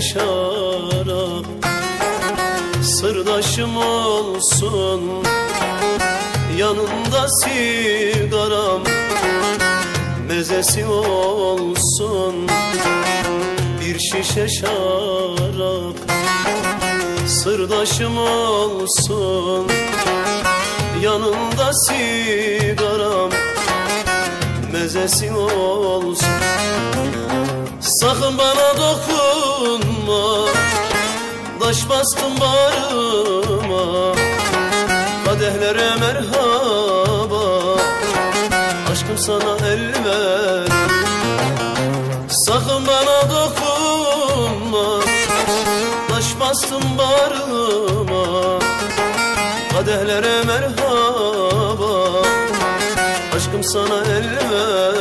şarap Sırdaşım olsun Yanında sigaram. Mezesi olsun Bir şişe şarap Sırdaşım olsun Yanında sigaram. Mezesi olsun Sakın bana dokunma. Taş bastım bağrıma. Kadehlere merhaba. Aşkım sana el ver. Sakın bana dokunma. Taş bastım bağrıma. Kadehlere merhaba. Aşkım sana elveda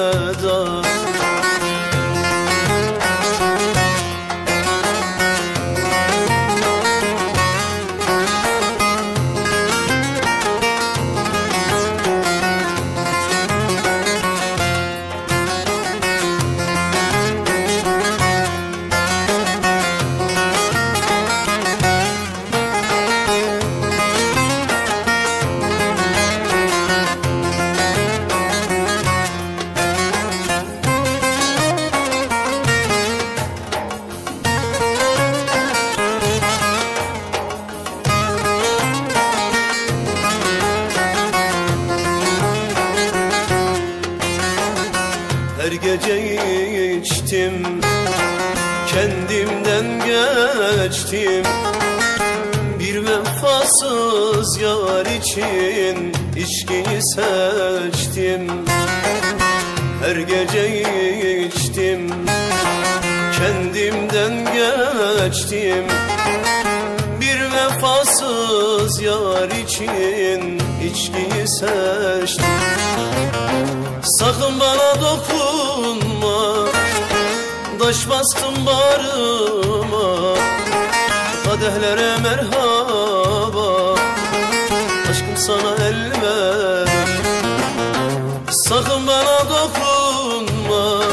gece içtim. Kendimden geçtim. Bir vefasız yar için içkiyi seçtim. Her gece içtim. Kendimden geçtim. Bir vefasız yar için içkiyi seçtim. Sakın bana dokunma. Taş bastım bağrıma Kadehlere merhaba. Aşkım sana el ver Sakın bana dokunma.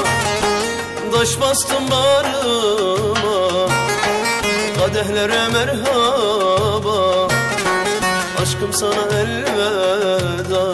Taş bastım bağrıma Kadehlere merhaba Aşkım sana elveda